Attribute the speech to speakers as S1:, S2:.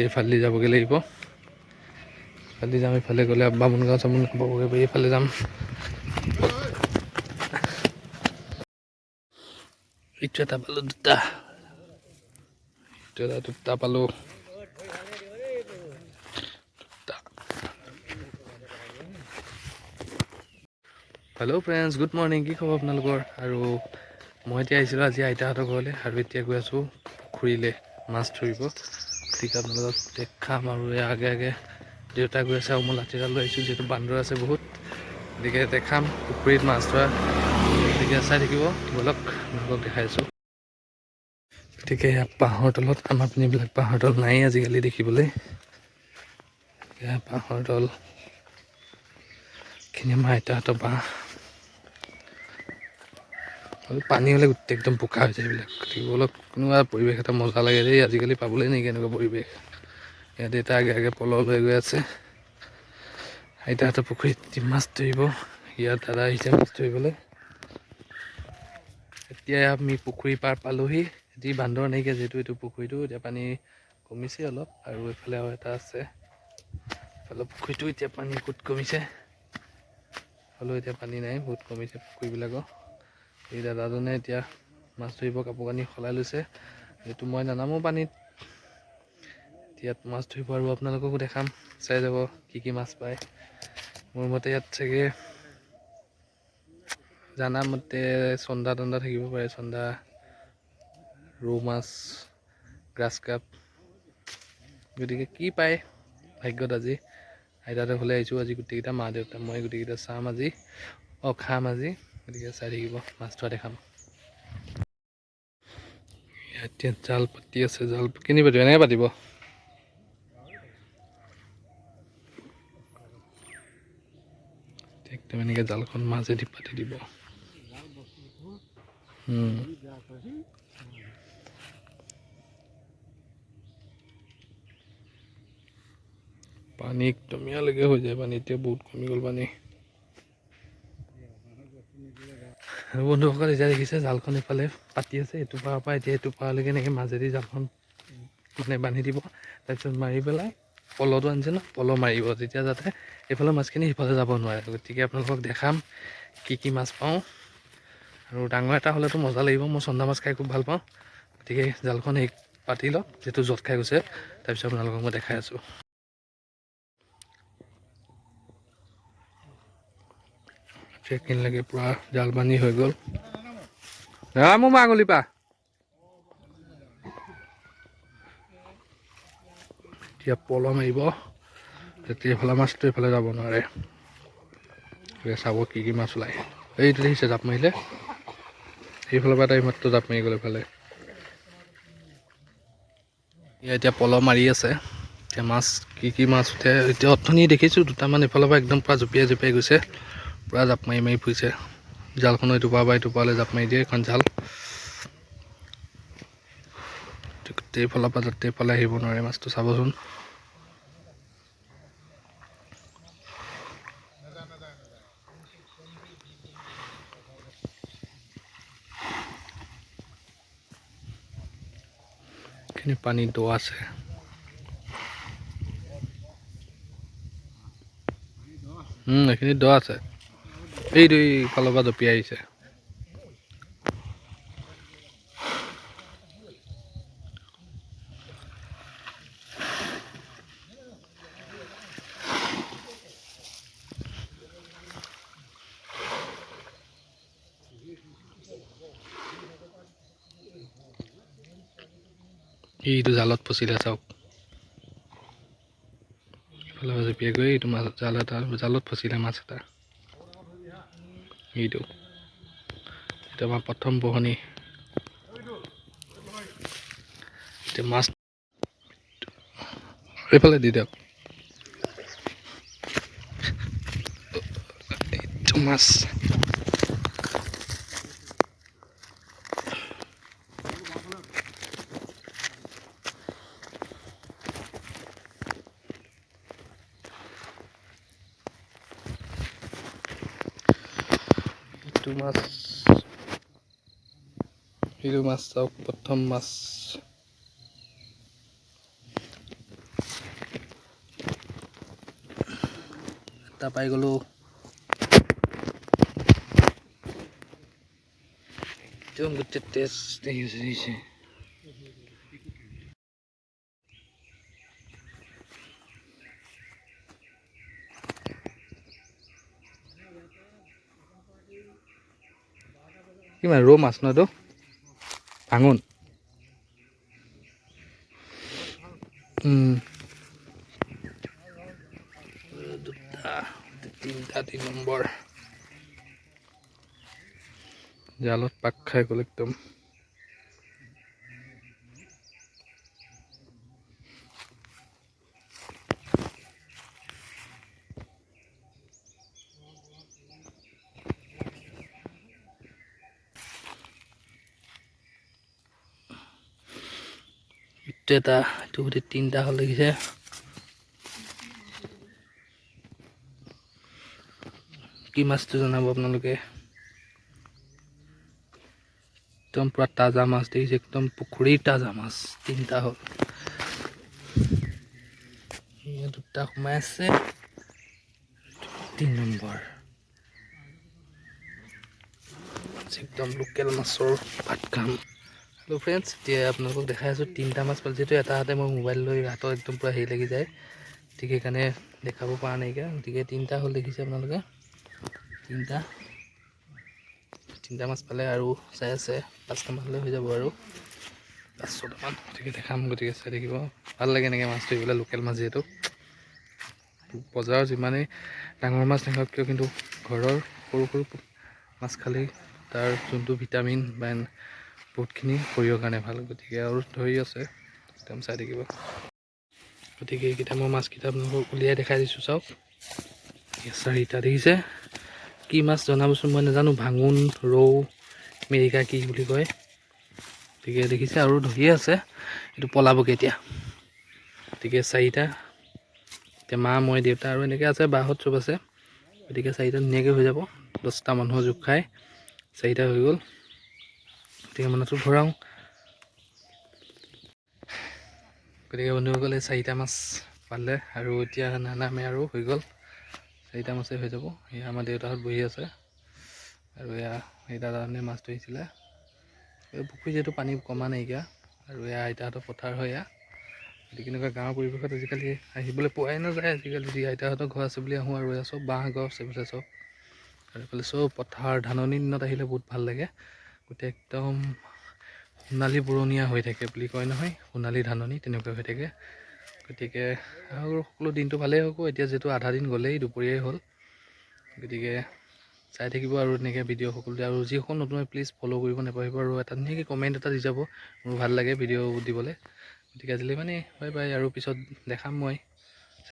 S1: এতিয়া এইফালেদি যাবগৈ লাগিব ইফালেদি যাম ইফালে গ'লে বামুণগাঁও চামুণগাঁও পাবগৈ এইফালে যাম। ইটো এটা পালোঁ দুটা। ইটো এটা দুটা পালোঁ। হেল্ল' ফ্ৰেণ্ডছ গুড মৰ্ণিং কি খবৰ আপোনালোকৰ? আৰু মই এতিয়া আহিছিলোঁ আজি আইতাহঁতৰ ঘৰলৈ, আৰু এতিয়া গৈ আছোঁ পুখুৰীলৈ মাছ ধৰিব। গতিকে আপোনালোকক দেখাম আৰু এই আগে আগে দেউতা গৈ আছে আৰু মই লাঠিডাল লৈ আহিছোঁ যিহেতু বান্দৰ আছে বহুত। গতিকে দেখাম পুখুৰীত মাছ ধৰা। গতিকে চাই থাকিব ব'লক আপোনালোকক দেখাইছোঁ গতিকে এয়া বাঁহৰ তলত আমাৰ পিনে এইবিলাক বাঁহৰ তল নায়েই আজিকালি দেখিবলৈ। বাঁহৰ তল। খিনি আমাৰ আইতাহঁতৰ বাঁহ পানী হ'লে গোটেই একদম বোকা হৈ যায় এইবিলাক। গতিকে অলপ কোনোবা পৰিৱেশ এটা মজা লাগে দেই, আজিকালি পাবলৈ নাইকিয়া এনেকুৱা পৰিৱেশ? ইয়াত দেউতা আগে আগে পল লৈ গৈ আছে। আইতাহঁতৰ পুখুৰীত মাছ ধৰিব ইয়াত দাদা আহিছে মাছ ধৰিবলৈ। এতিয়া আমি পুখুৰী পাৰ পালোহি। যি বান্দৰ নাইকিয়া যিহেতু এইটো পুখুৰীটো, এতিয়া পানী কমিছে অলপ আৰু এইফালে আৰু এটা আছে। এইফালে পুখুৰীটো এতিয়া পানী বহুত কমিছে। হ'লেও এতিয়া পানী নাই, বহুত কমিছে পুখুৰীবিলাকৰ। এই দাদাজনে এতিয়া মাছ ধৰিব কাপোৰ কানি সলাই লৈছে। যিহেতু মই নানামো পানীত। ইয়াত মাছ ধৰিব আৰু আপোনালোককো দেখাম চাই যাব কি কি মাছ পায়। মোৰ মতে ইয়াত চাগে জানা মতে চন্দা তন্দা থাকিব পাৰে চন্দা ৰৌ মাছ গ্ৰাছ কাপ। গতিকে কি পায় ভাগ্যত আজি। আইতাহঁতৰ ঘৰলৈ আহিছোঁ আজি গোটেইকেইটা মা দেউতা মই গোটেইকেইটা চাম আজি অঁ খাম আজি। গতিকে চাই থাকিব, মাছ ধৰা দেখাম। এতিয়া জাল পাতি আছে, জাল কিনি পাতিব এনেকৈ পাতিব। একদম এনেকৈ জালখন মাজেদি পাতি দিব। পানী একদম ইয়ালৈকে হৈ যায়, পানী এতিয়া বহুত কমি গ'ল পানী আৰু বন্ধুসকল এতিয়া দেখিছে, জালখন ইফালে পাতি আছে, এইটো পাৰৰ পৰা এতিয়া এইটো পাৰলৈকে এনেকৈ মাজেদি জালখন মানে বান্ধি দিব। তাৰপিছত মাৰি পেলাই পলহটো আনিছে ন পলহ মাৰিব, তেতিয়া যাতে এইফালে মাছখিনি সিফালে যাব নোৱাৰে। গতিকে আপোনালোকক দেখাম কি কি মাছ পাওঁ। আৰু ডাঙৰ এটা হ'লেতো মজা লাগিব, মই চন্দা মাছ খাই খুব ভালো পাওঁ। গতিকে জালখন সেই পাতি লওক, যিহেতু জঁট খাই গৈছে, তাৰপিছত আপোনালোকক মই দেখাই আছোঁ। চেকিনলৈকে পূৰা জাল বান্ধি হৈ গ'ল। মোৰ মাঙুলি পা এতিয়া পল মাৰিব। তেতিয়া এইফালে মাছটো এইফালে যাব নোৱাৰে। চাব কি কি মাছ ওলায়। এইটো দেখিছে, জাপ মাৰিলে। সেইফালৰ পৰা এটা মাত্ৰ জাপ মাৰি গ'ল এইফালে। এতিয়া পল মাৰি আছে। এতিয়া মাছ, কি কি মাছ উঠে। এতিয়া অথনি দেখিছোঁ দুটামান এইফালৰ পৰা একদম পূৰা জঁপিয়াই জঁপিয়াই গৈছে। পূৰা জাপ মাৰি মাৰি ফুৰিছে জালখনো ইটো পৰা ইটো পাৰলৈ জাপ মাৰি দিয়ে এখন জাল। গোটেই ফালৰ পৰা যাতে এইফালে আহিব নোৱাৰে মাছটো, চাবচোন। এইখিনি পানী দ আছে। উম, এইখিনি দ আছে। এইটো এইফালৰ পৰা জঁপিয়াই আহিছে। এইটো জালত ফচিলে চাওক। ইফালে পৰা জঁপিয়াই গৈ এইটো মাছ জাল এটা জালত ফচিলে মাছ এটা। এইটো। এইটো আমাৰ প্ৰথম বহনি। এতিয়া মাছ এইফালে দি দিয়ক। মাছ ইলিশু মাছ। ইলু মাছ চাও প্রথম মাছ। তারপর এগুলো জঙ্গুতে টেস্ট দিয়েছে টেষ্ট মানে রো মাছ ন তো? ভাঙোন। তিনটা নম্বর তিনি নম্বৰ। জালত পাক খাই গ'ল একদম। ইটো এটা গোটেই তিনিটা হ'ল দেখিছে কি মাছটো জনাব আপোনালোকে? একদম পূৰা তাজা মাছ দেখিছে, একদম পুখুৰীৰ তাজা মাছ, তিনিটা হ'ল। দুটা সোমাই আছে। তিনি নম্বৰ। একদম লোকেল মাছৰ ভাত খাম। হেল্ল' ফ্ৰেণ্ডছ এতিয়া আপোনালোকক দেখাই আছোঁ, তিনিটা মাছ পালোঁ যিহেতু এটা হাতে মই মোবাইল লৈ হাতত একদম পূৰা হেৰি লাগি যায়। গতিকে সেইকাৰণে দেখাব পৰা নাইকিয়া গতিকে তিনিটা হ'ল দেখিছে আপোনালোকে। তিনিটা। তিনিটা মাছ পালে আৰু চাই আছে পাঁচটামান হ'লে হৈ যাব আৰু। পাঁচ ছটামান গতিকে দেখাম, গতিকে চাই থাকিব। ভালো লাগে এনেকৈ মাছ ধৰিবলৈ, লোকেল মাছ যিহেতু। বজাৰৰ যিমানেই ডাঙৰ মাছ নাখাওক কিয়, কিন্তু ঘৰৰ সৰু সৰু মাছ খালেই তাৰ যোনটো ভিটামিন বা বহুতখিনি শৰীৰৰ কাৰণে ভালো, গতিকে আৰু ধৰি আছে, একদম চাই থাকিব। গতিকে এইকেইটা মই মাছকেইটা আপোনালোকক উলিয়াই দেখাই দিছোঁ, চাওক। চাৰিটা দেখিছে। কি মাছ জনাবচোন, মই নাজানো, ভাঙোন, ৰৌ, মেৰিকা কি বুলি কয়। গতিকে দেখিছে আৰু ধৰিয়ে আছে, এইটো পলাবগৈ এতিয়া। গতিকে চাৰিটা, এতিয়া মা, মই, দেউতা আৰু এনেকৈ আছে, বাহঁত চব আছে। গতিকে চাৰিটা ধুনীয়াকৈ হৈ যাব, দহটা মানুহৰ জোখ খাই, চাৰিটা হৈ গ'ল। গতিকে মানটো ভৰাওঁ গতিকে বন্ধুসকলে চাৰিটা মাছ পালে আৰু এতিয়া নানামে আৰু হৈ গ'ল। চাৰিটা মাছেই হৈ যাব। এয়া আমাৰ দেউতাহঁত বহি আছে। আৰু এয়া সেই দাদাজনে মাছ ধৰিছিলে এই পুখুৰী যিহেতু পানী কমা নাইকিয়া। আৰু এয়া আইতাহঁতৰ পথাৰ হয় এয়া। গতিকে এনেকুৱা গাঁৱৰ পৰিৱেশত আজিকালি আহিবলৈ পোৱাই নাযায়। আজিকালি যি আইতাহঁতৰ ঘৰ আছে বুলি আহোঁ আৰু এয়া চব বাঁহ গছ, এইফালে চব। আৰু এইফালে চব পথাৰ, ধাননি দিনত আহিলে বহুত ভালো লাগে। গোটেই একদম সোণালী বুৰণীয়া হৈ থাকে বুলি কয় নহয় সোণালী ধাননি তেনেকুৱা হৈ থাকে। গতিকে আৰু সকলো দিনটো ভালেই হ'ব এতিয়া যিহেতু আধা দিন গ'লেই দুপৰীয়াই হ'ল। গতিকে চাই থাকিব আৰু এনেকৈ ভিডিঅ' সকলোতে। আৰু যিসকল নতুন হয় প্লিজ ফ'ল' কৰিব নাপাহৰিব আৰু এটা ধুনীয়াকৈ কমেণ্ট এটা দি যাব। মোৰ ভাল লাগে ভিডিঅ' দিবলৈ। গতিকে আজিলৈ মানে বাই বাই আৰু পিছত দেখাম মই।